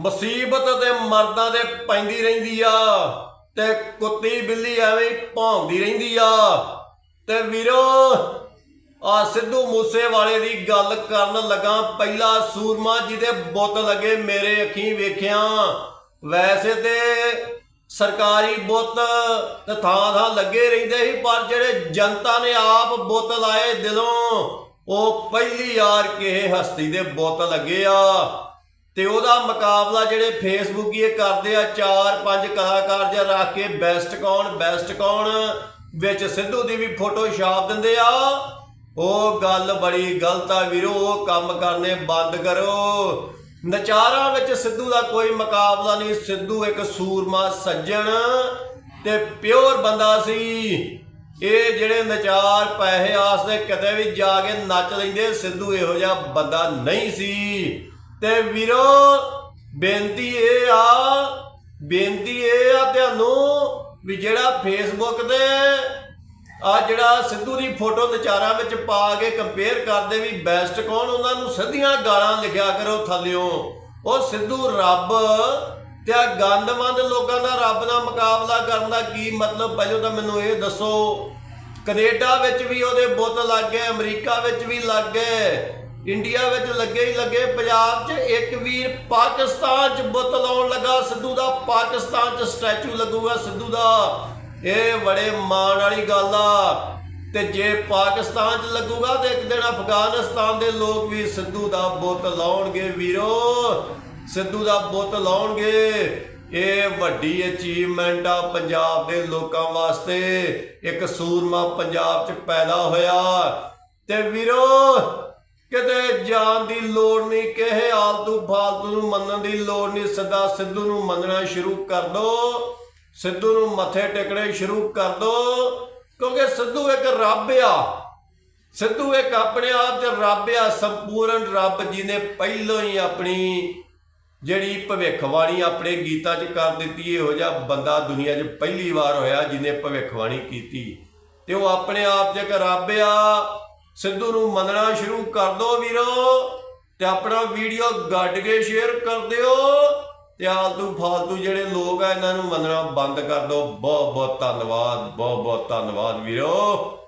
ਮੁਸੀਬਤ ਤੇ ਮਰਦਾਂ ਦੇ ਪੈਂਦੀ ਰਹਿੰਦੀ ਆ, ਤੇ ਕੁੱਤੀ ਬਿੱਲੀ ਐਵੇਂ ਹੀ ਰਹਿੰਦੀ ਆ। ਤੇ ਵੀਰੋ, ਆ ਸਿੱਧੂ ਮੂਸੇ ਵਾਲੇ ਦੀ ਗੱਲ ਕਰਨ ਲੱਗਾ ਪਹਿਲਾ ਸੂਰਮਾ ਜਿਹਦੇ ਬੁੱਤ ਲੱਗੇ ਮੇਰੇ ਅੱਖੀਂ ਵੇਖਿਆ। ਵੈਸੇ ਤੇ ਸਰਕਾਰੀ ਬੁੱਤ ਤੇ ਥਾਂ ਥਾਂ ਲੱਗੇ ਰਹਿੰਦੇ ਸੀ, ਪਰ ਜਿਹੜੇ ਜਨਤਾ ਨੇ ਆਪ ਬੁੱਤ ਲਾਏ ਦਿਲੋਂ, ਉਹ ਪਹਿਲੀ ਯਾਰ ਕਿਸੇ ਹਸਤੀ ਦੇ ਬੁੱਤ ਲੱਗੇ ਆ। ਤੇ ਉਹਦਾ ਮੁਕਾਬਲਾ ਜਿਹੜੇ ਫੇਸਬੁੱਕੀਏ ਕਰਦੇ ਆ, ਚਾਰ ਪੰਜ ਕਲਾਕਾਰ ਜਿਹਾ ਰੱਖ ਕੇ ਬੈਸਟ ਕੌਣ ਬੈਸਟ ਕੌਣ, ਵਿੱਚ ਸਿੱਧੂ ਦੀ ਵੀ ਫੋਟੋ ਛਾਪ ਦਿੰਦੇ ਆ। ਉਹ ਗੱਲ ਬੜੀ ਗਲਤ ਆ ਵੀਰੋ, ਉਹ ਕੰਮ ਕਰਨੇ ਬੰਦ ਕਰੋ। ਨਚਾਰਾਂ ਵਿੱਚ ਸਿੱਧੂ ਦਾ ਕੋਈ ਮੁਕਾਬਲਾ ਨਹੀਂ, ਸਿੱਧੂ ਇੱਕ ਸੂਰਮਾ ਸੱਜਣ ਤੇ ਪਿਓਰ ਬੰਦਾ ਸੀ। ਇਹ ਜਿਹੜੇ ਨਚਾਰ ਪੈਸੇ ਆਸਤੇ ਕਦੇ ਵੀ ਜਾ ਕੇ ਨੱਚ ਲੈਂਦੇ, ਸਿੱਧੂ ਇਹੋ ਜਿਹਾ ਬੰਦਾ ਨਹੀਂ ਸੀ। ਤੇ ਵੀਰੋ, ਬੇਨਤੀ ਇਹ ਆ, ਬੇਨਤੀ ਇਹ ਆ ਤੁਹਾਨੂੰ ਵੀ ਜਿਹੜਾ ਫੇਸਬੁੱਕ ਤੇ ਆ ਜਿਹੜਾ ਸਿੱਧੂ ਦੀ ਫੋਟੋ ਵਿਚਾਰਾਂ ਵਿੱਚ ਪਾ ਕੇ ਕੰਪੇਅਰ ਕਰਦੇ ਵੀ ਬੈਸਟ ਕੌਣ, ਉਹਨਾਂ ਨੂੰ ਸਿੱਧੀਆਂ ਗਾਲਾਂ ਲਿਖਿਆ ਕਰੋ ਥੱਲਿਓ। ਉਹ ਸਿੱਧੂ ਰੱਬ ਤੇ ਆ ਗੰਦਮੰਦ ਲੋਕਾਂ ਦਾ ਰੱਬ ਨਾਲ ਮੁਕਾਬਲਾ ਕਰਨ ਦਾ ਕੀ ਮਤਲਬ? ਪਹਿਲਾਂ ਤਾਂ ਮੈਨੂੰ ਇਹ ਦੱਸੋ, ਕੈਨੇਡਾ ਵਿੱਚ ਵੀ ਉਹਦੇ ਬੁੱਤ ਲੱਗ ਗਏ, ਅਮਰੀਕਾ ਵਿੱਚ ਵੀ ਲੱਗ ਗਏ ਇੰਡੀਆ ਵਿੱਚ ਲੱਗੇ ਹੀ ਲੱਗੇ ਪੰਜਾਬ 'ਚ ਇੱਕ ਵੀਰ ਪਾਕਿਸਤਾਨ 'ਚ ਬੁੱਤ ਲਾਉਣ ਲੱਗਾ, ਸਿੱਧੂ ਦਾ ਪਾਕਿਸਤਾਨ 'ਚ ਸਟੈਚੂ ਲੱਗੂਗਾ ਸਿੱਧੂ ਦਾ। ਇਹ ਬੜੇ ਮਾਣ ਵਾਲੀ ਗੱਲ ਆ। ਤੇ ਜੇ ਪਾਕਿਸਤਾਨ 'ਚ ਲੱਗੂਗਾ ਤੇ ਇੱਕ ਦਿਨ ਅਫਗਾਨਿਸਤਾਨ ਦੇ ਲੋਕ ਵੀ ਸਿੱਧੂ ਦਾ ਬੁੱਤ ਲਾਉਣਗੇ ਵੀਰੋ। ਸਿੱਧੂ ਦਾ ਬੁੱਤ ਲਾਉਣਗੇ। ਇਹ ਵੱਡੀ ਅਚੀਵਮੈਂਟ ਆ ਪੰਜਾਬ ਦੇ ਲੋਕਾਂ ਵਾਸਤੇ। ਇੱਕ ਸੂਰਮਾ ਪੰਜਾਬ 'ਚ ਪੈਦਾ ਹੋਇਆ। ਤੇ ਵੀਰੋ ਕਿਤੇ ਜਾਣ ਦੀ ਲੋੜ ਨਹੀਂ ਕਿਸੇ ਆਲਤੂ ਫਾਲਤੂ ਨੂੰ ਮੰਨਣ ਦੀ ਲੋੜ ਨਹੀਂ ਸਦਾ ਸਿੱਧੂ ਨੂੰ ਮੰਨਣਾ ਸ਼ੁਰੂ ਕਰ ਦੋ। ਸਿੱਧੂ ਨੂੰ ਮੱਥੇ ਟੇਕਣੇ ਸ਼ੁਰੂ ਕਰ ਦੋ, ਕਿਉਂਕਿ ਸਿੱਧੂ ਇੱਕ ਰੱਬ ਆ। ਸਿੱਧੂ ਇੱਕ ਆਪਣੇ ਆਪ 'ਚ ਰੱਬ ਆ, ਸੰਪੂਰਨ ਰੱਬ ਜਿਹਨੇ ਪਹਿਲੋਂ ਹੀ ਆਪਣੀ ਜਿਹੜੀ ਭਵਿੱਖਬਾਣੀ ਆਪਣੇ ਗੀਤਾਂ 'ਚ ਕਰ ਦਿੱਤੀ, ਇਹੋ ਜਿਹਾ ਬੰਦਾ ਦੁਨੀਆ 'ਚ ਪਹਿਲੀ ਵਾਰ ਹੋਇਆ ਜਿਹਨੇ ਭਵਿੱਖਬਾਣੀ ਕੀਤੀ। ਤੇ ਉਹ ਆਪਣੇ ਆਪ 'ਚ ਇੱਕ ਰੱਬ ਆ ਸਿੱਧੂ ਨੂੰ ਮੰਨਣਾ ਸ਼ੁਰੂ ਕਰ ਦਿਓ ਵੀਰੋ ਤੇ ਆਪਣਾ ਵੀਡੀਓ ਗੱਡ ਕੇ ਸ਼ੇਅਰ ਕਰ ਦਿਓ ਤੇ ਆਲਤੂ ਫਾਲਤੂ ਜਿਹੜੇ ਲੋਕ ਆ, ਇਹਨਾਂ ਨੂੰ ਮੰਨਣਾ ਬੰਦ ਕਰ ਦਿਓ ਬਹੁਤ ਬਹੁਤ ਧੰਨਵਾਦ ਬਹੁਤ ਬਹੁਤ ਧੰਨਵਾਦ ਵੀਰੋ।